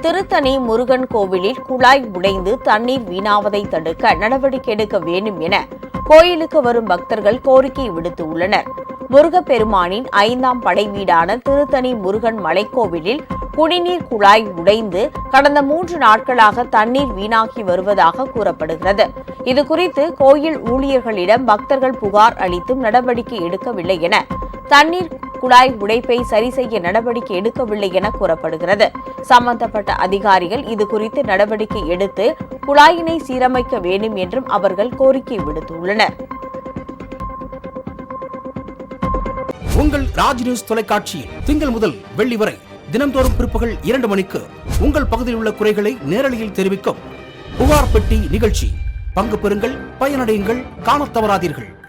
திருத்தணி முருகன் கோவிலில் குழாய் உடைந்து தண்ணீர் வீணாவதை தடுக்க நடவடிக்கை எடுக்க வேண்டும் என கோயிலுக்கு வரும் பக்தர்கள் கோரிக்கை விடுத்துள்ளனர். முருகப்பெருமானின் ஐந்தாம் படை வீடான திருத்தணி முருகன் மலைக்கோவிலில் குடிநீர் குழாய் உடைந்து கடந்த மூன்று நாட்களாக தண்ணீர் வீணாகி வருவதாக கூறப்படுகிறது. இதுகுறித்து கோயில் ஊழியர்களிடம் பக்தர்கள் புகார் அளித்தும் நடவடிக்கை எடுக்கவில்லை என தண்ணீர் குழாய் உடைப்பை சரி செய்ய நடவடிக்கை எடுக்கவில்லை என கூறப்படுகிறது. சம்பந்தப்பட்ட அதிகாரிகள் இது குறித்து நடவடிக்கை எடுத்து குழாயினை சீரமைக்க வேண்டும் என்றும் அவர்கள் கோரிக்கை விடுத்துள்ளனர். உங்கள் ராஜ் நியூஸ் தொலைக்காட்சியில் திங்கள் முதல் வெள்ளி வரை தினம்தோறும் பிற்பகல் இரண்டு மணிக்கு உங்கள் பகுதியில் உள்ள குறைகளை நேரலையில் தெரிவிக்கும் புகார் பெட்டி நிகழ்ச்சி. பங்கு பெறுங்கள் பயனடையுங்கள் காணத் தவறாதீர்கள்.